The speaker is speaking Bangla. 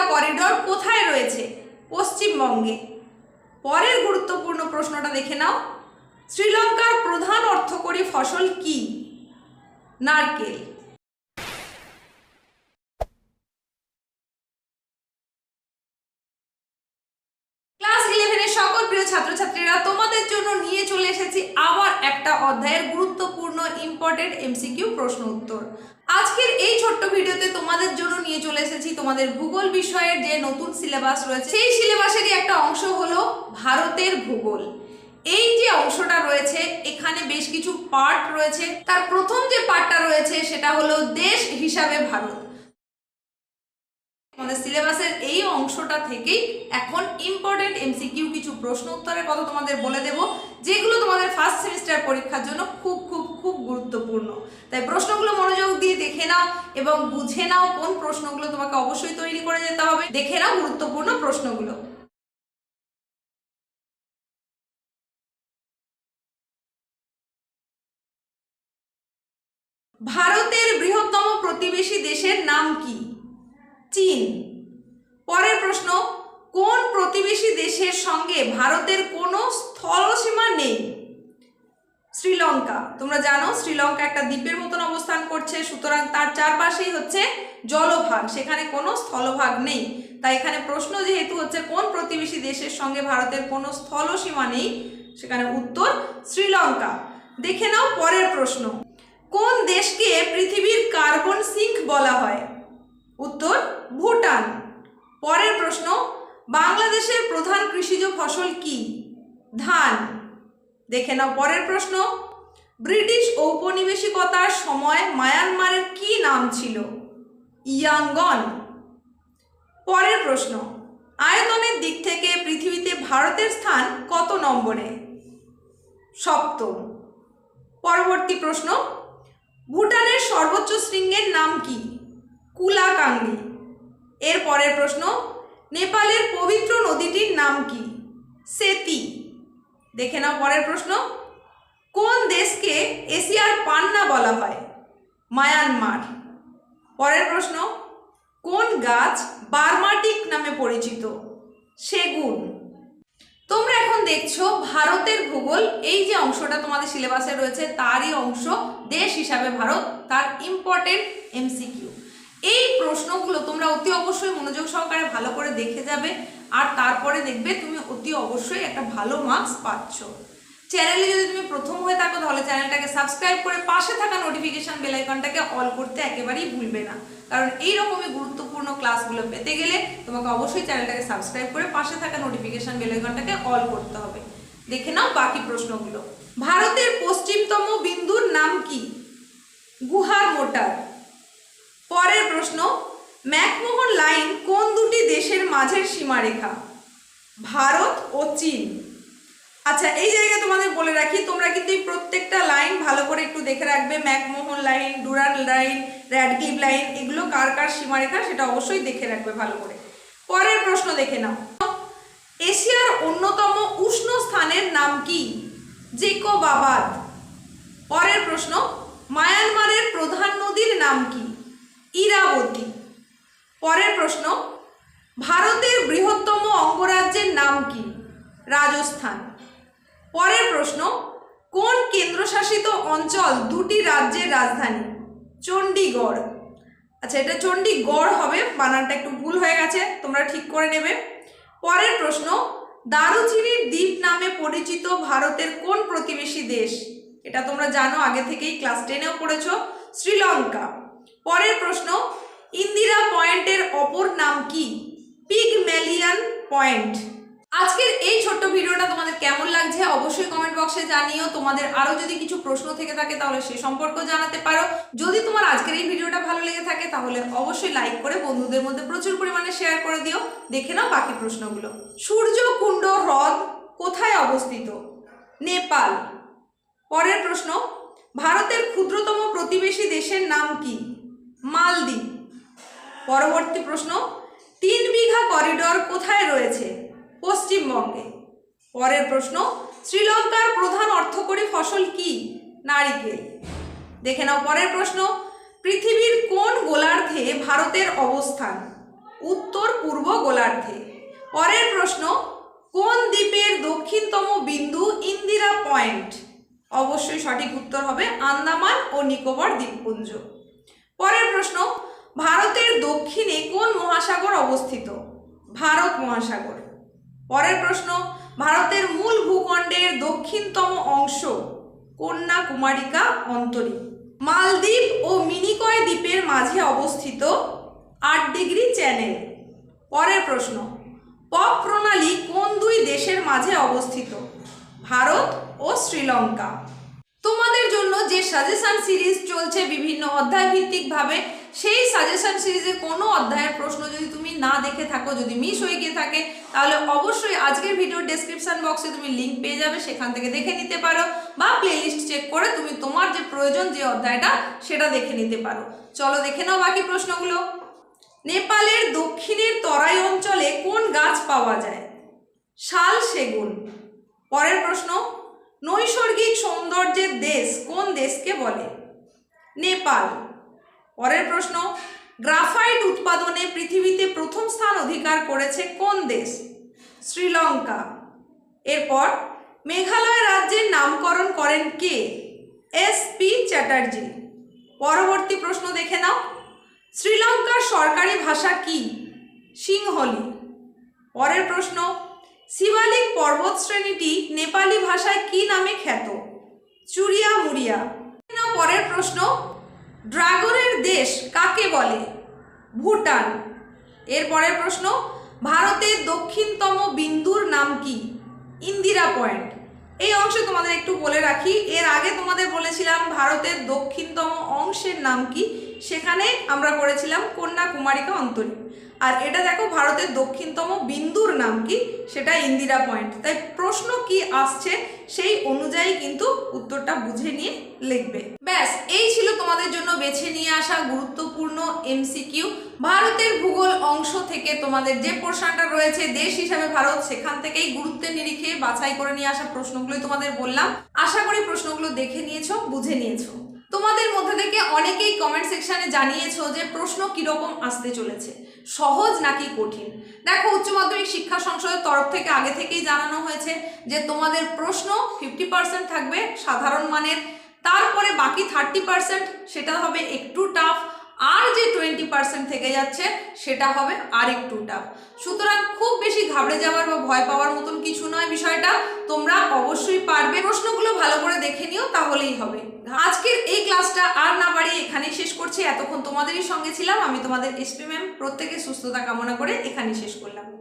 বিঘা করিডোর কোথায় রয়েছে? পশ্চিমবঙ্গে। পরের গুরুত্বপূর্ণ প্রশ্নটা দেখে নাও। শ্রীলঙ্কার প্রধান অর্থকরী ফসল কি? নারকেল। ক্লাস ইলেভেনের সকল প্রিয় ছাত্রছাত্রীরা, তোমাদের জন্য নিয়ে চলে এসেছি আবার একটা অধ্যায়ের গুরুত্বপূর্ণ ইম্পর্টেন্ট এমসিকিউ প্রশ্ন উত্তর। আজকের এই ছোট্ট ভিডিওতে তোমাদের জন্য নিয়ে চলে এসেছি তোমাদের ভূগোল বিষয়ের যে নতুন সিলেবাস রয়েছে, সেই সিলেবাসেরই একটা অংশ হলো ভারতের ভূগোল। এই যে অংশটা রয়েছে, এখানে বেশ কিছু পার্ট রয়েছে। তার প্রথম যে পার্টটা রয়েছে, সেটা হলো দেশ হিসাবে ভারত। আমাদের সিলেবাসের এই অংশটা থেকেই এখন ইম্পর্টেন্ট এমসিকিউ কিছু প্রশ্ন উত্তরের কথা তোমাদের বলে দেব, যেগুলো তোমাদের ফার্স্ট সেমিস্টার পরীক্ষার জন্য খুব খুব খুব গুরুত্বপূর্ণ। তাই প্রশ্নগুলো মনোযোগ দিয়ে দেখে নাও এবং বুঝে নাও কোন প্রশ্নগুলো তোমাকে অবশ্যই তৈরি করে যেতে হবে। দেখে নাও গুরুত্বপূর্ণ প্রশ্নগুলো। ভারতের বৃহত্তম প্রতিবেশী দেশের নাম কি? চীন। পরের প্রশ্ন, কোন প্রতিবেশী দেশের সঙ্গে ভারতের কোনো স্থলসীমা নেই? শ্রীলঙ্কা। তোমরা জানো, শ্রীলঙ্কা একটা দ্বীপের মতন অবস্থান করছে, সুতরাং তার চারপাশেই হচ্ছে জলভাগ, সেখানে কোনো স্থলভাগ নেই। তাই এখানে প্রশ্ন যেহেতু হচ্ছে, কোন প্রতিবেশী দেশের সঙ্গে ভারতের কোনো স্থলসীমা নেই? সেখানে উত্তর, শ্রীলঙ্কা। দেখে নাও পরের প্রশ্ন, কোন দেশকে পৃথিবীর কার্বন সিঙ্ক বলা হয়? উত্তর, ভুটান। পরের প্রশ্ন, বাংলাদেশের প্রধান কৃষিজ ফসল কি? ধান। দেখে নাও পরের প্রশ্ন, ব্রিটিশ ঔপনিবেশিকতার সময় মায়ানমারের কি নাম ছিল? ইয়াঙ্গন। পরের প্রশ্ন, আয়তনের দিক থেকে পৃথিবীতে ভারতের স্থান কত নম্বরে? সপ্তম। পরবর্তী প্রশ্ন, ভুটানের সর্বোচ্চ শৃঙ্গের নাম কি? কুলাকাংলি এর পরের প্রশ্ন, নেপালের পবিত্র নদীটির নাম কি? সেতি। দেখে নাও পরের প্রশ্ন, কোন দেশকে এশিয়ার পান্না বলা হয়? মায়ানমার। পরের প্রশ্ন, কোন গাছ বার্মাটিক নামে পরিচিত? সেগুন। তোমরা এখন দেখছ ভারতের ভূগোল, এই যে অংশটা তোমাদের সিলেবাসে রয়েছে, তারই অংশ দেশ হিসাবে ভারত, তার ইম্পর্টেন্ট এমসিকিউ এই প্রশ্নগুলো তোমরা অতি অবশ্যই মনোযোগ সহকারে ভালো করে দেখে যাবে, আর তারপরে দেখবে তুমি অতি অবশ্যই একটা ভালো মার্কস পাচ্ছ। চ্যানেলে যদি তুমি প্রথম হয়ে থাকো, তাহলে চ্যানেলটাকে সাবস্ক্রাইব করে পাশে থাকা নোটিফিকেশন বেল আইকনটাকে অল করতে একেবারেই ভুলবে না। কারণ এই রকমই গুরুত্বপূর্ণ ক্লাসগুলো পেতে গেলে তোমাকে অবশ্যই চ্যানেলটাকে সাবস্ক্রাইব করে পাশে থাকা নোটিফিকেশন বেল আইকনটাকে অল করতে হবে। দেখে নাও বাকি প্রশ্নগুলো। ভারতের পশ্চিমতম বিন্দুর নাম কি? গুহার মোটার। পরের প্রশ্ন, ম্যাকমোহন লাইন কোন দুটি দেশের মাঝের সীমারেখা? ভারত ও চীন। আচ্ছা এই জায়গায় তোমাদের বলে রাখি, তোমরা কিন্তু এই প্রত্যেকটা লাইন ভালো করে একটু দেখে রাখবে, McMahon line Durand line Radcliffe line, এগুলো কার কার সীমারেখা সেটা অবশ্যই দেখে রাখবে ভালো করে। পরের প্রশ্ন দেখে নাও। এশিয়ার অন্যতম উষ্ণ স্থানের নাম কি? জেকোবাবাদ। পরের প্রশ্ন, মায়ানমারের প্রধান নদীর নাম কি? ইরাবতী। পরের প্রশ্ন, ভারতের বৃহত্তম অঙ্গরাজ্যের নাম কি? রাজস্থান। পরের প্রশ্ন, কোন কেন্দ্রশাসিত অঞ্চল দুটি রাজ্যের রাজধানী? চণ্ডীগড়। আচ্ছা এটা চণ্ডীগড় হবে, বানানটা একটু ভুল হয়ে গেছে, তোমরা ঠিক করে নেবে। পরের প্রশ্ন, দারুচিনির দ্বীপ নামে পরিচিত ভারতের কোন প্রতিবেশী দেশ? এটা তোমরা জানো, আগে থেকেই ক্লাস টেনেও পড়েছ, শ্রীলঙ্কা। পরের প্রশ্ন, ইন্দিরা পয়েন্টের অপর নাম কি? Pygmalion point. আজকের এই ছোট্ট ভিডিওটা তোমাদের কেমন লাগছে অবশ্যই কমেন্ট বক্সে জানিও। তোমাদের আরও যদি কিছু প্রশ্ন থেকে থাকে তাহলে সে সম্পর্কেও জানাতে পারো। যদি তোমার আজকের এই ভিডিওটা ভালো লেগে থাকে তাহলে অবশ্যই লাইক করে বন্ধুদের মধ্যে প্রচুর পরিমাণে শেয়ার করে দিও। দেখে নাও বাকি প্রশ্নগুলো। সূর্যকুণ্ড হ্রদ কোথায় অবস্থিত? নেপাল। পরের প্রশ্ন, ভারতের ক্ষুদ্রতম প্রতিবেশী দেশের নাম কি? মালদ্বীপ। পরবর্তী প্রশ্ন, তিন বিঘা করিডর কোথায় রয়েছে? পশ্চিমবঙ্গে। পরের প্রশ্ন, শ্রীলঙ্কার প্রধান অর্থকরী ফসল কি? নারিকেল। দেখে নাও পরের প্রশ্ন, পৃথিবীর কোন গোলার্ধে ভারতের অবস্থান? উত্তর, পূর্ব গোলার্ধে। পরের প্রশ্ন, কোন দ্বীপের দক্ষিণতম বিন্দু ইন্দিরা পয়েন্ট? অবশ্যই সঠিক উত্তর হবে আন্দামান ও নিকোবর দ্বীপপুঞ্জ। পরের প্রশ্ন, ভারতের দক্ষিণে কোন মহাসাগর অবস্থিত? ভারত মহাসাগর। পরের প্রশ্ন, ভারতের মূল ভূখণ্ডের দক্ষিণতম অংশ কন্যাকুমারিকা অন্তরী। মালদ্বীপ ও মিনিকয় দ্বীপের মাঝে অবস্থিত আট ডিগ্রি চ্যানেল। পরের প্রশ্ন, পপ প্রণালী কোন দুই দেশের মাঝে অবস্থিত? ভারত ও শ্রীলঙ্কা। জন্য যে সাজেশন সিরিজ চলছে বিভিন্ন অধ্যায় ভিত্তিকভাবে সেই সাজেশন সিরিজের কোনো অধ্যায়ের প্রশ্ন যদি তুমি না দেখে থাকো, যদি মিস হয়ে গিয়ে থাকে, তাহলে অবশ্যই আজকের ভিডিওর ডেসক্রিপশন বক্সে তুমি লিঙ্ক পেয়ে যাবে, সেখান থেকে দেখে নিতে পারো বা প্লেলিস্ট চেক করে তুমি তোমার যে প্রয়োজন যে অধ্যায়টা, সেটা দেখে নিতে পারো। চলো দেখে নাও বাকি প্রশ্নগুলো। নেপালের দক্ষিণের তরাই অঞ্চলে কোন গাছ পাওয়া যায়? শাল সেগুন। পরের প্রশ্ন নৈসর্গিক সৌন্দর্যের দেশ কোন দেশকে বলে? নেপাল। পরের প্রশ্ন, গ্রাফাইট উৎপাদনে পৃথিবীতে প্রথম স্থান অধিকার করেছে কোন দেশ? শ্রীলঙ্কা। এরপর, মেঘালয় রাজ্যের নামকরণ করেন কে? S P Chatterjee. পরবর্তী প্রশ্ন দেখে নাও। শ্রীলঙ্কার সরকারি ভাষা কি? সিংহলি। পরের প্রশ্ন শিবালিক পর্বত শ্রেণীটি নেপালি ভাষায় কি নামে খ্যাত? চুরিয়া মুড়িয়া। পরের প্রশ্ন, ড্রাগনের দেশ কাকে বলে? ভুটান। এর পরের প্রশ্ন, ভারতের দক্ষিণতম বিন্দুর নাম কি? ইন্দিরা পয়েন্ট। এই অংশে তোমাদের একটু বলে রাখি, এর আগে তোমাদের বলেছিলাম ভারতের দক্ষিণতম অংশের নাম কি, সেখানে আমরা করেছিলাম কন্যাকুমারিকা অন্তরী আর এটা দেখো ভারতের দক্ষিণতম বিন্দুর নাম কি? সেটা ইন্দিরা পয়েন্ট। তাই প্রশ্ন কি আসছে সেই অনুযায়ী কিন্তু উত্তরটা বুঝে নিয়ে লিখবে। ব্যাস, এই ছিল তোমাদের জন্য বেছে নিয়ে আসা গুরুত্বপূর্ণ এমসিকিউ ভারতের ভূগোল অংশ থেকে তোমাদের যে পোর্শনটা রয়েছে, দেশ হিসাবে ভারত সেখান থেকেই গুরুত্বের নিরিখে বাছাই করে নিয়ে আসা প্রশ্নগুলোই তোমাদের বললাম। আশা করি প্রশ্নগুলো দেখে নিয়েছো, বুঝে নিয়েছো। তোমাদের মধ্যে থেকে অনেকেই কমেন্ট সেকশনে জানিয়েছো যে প্রশ্ন কীরকম আসতে চলেছে। সহজ নাকি কঠিন? দেখো, উচ্চ মাধ্যমিক শিক্ষা সংসদের তরফ থেকে আগে থেকেই জানানো হয়েছে যে তোমাদের প্রশ্ন ফিফটি পার্সেন্ট থাকবে সাধারণ মানের, তারপরে বাকি থার্টি পার্সেন্ট সেটা হবে একটু টাফ আর যে টোয়েন্টি পার্সেন্ট থেকে যাচ্ছে, সেটা হবে আর একটু টাফ সুতরাং খুব বেশি ঘাবড়ে যাওয়ার বা ভয় পাওয়ার মতন কিছু নয় বিষয়টা। তোমরা অবশ্যই পারবে। প্রশ্নগুলো ভালো করে দেখে নিও, তাহলেই হবে। আজকের এই ক্লাসটা আর না বাড়িয়ে এখানেই শেষ করছি। এতক্ষণ তোমাদেরই সঙ্গে ছিলাম। আমি তোমাদের এসপি ম্যাম প্রত্যেকে সুস্থতা কামনা করে এখানেই শেষ করলাম।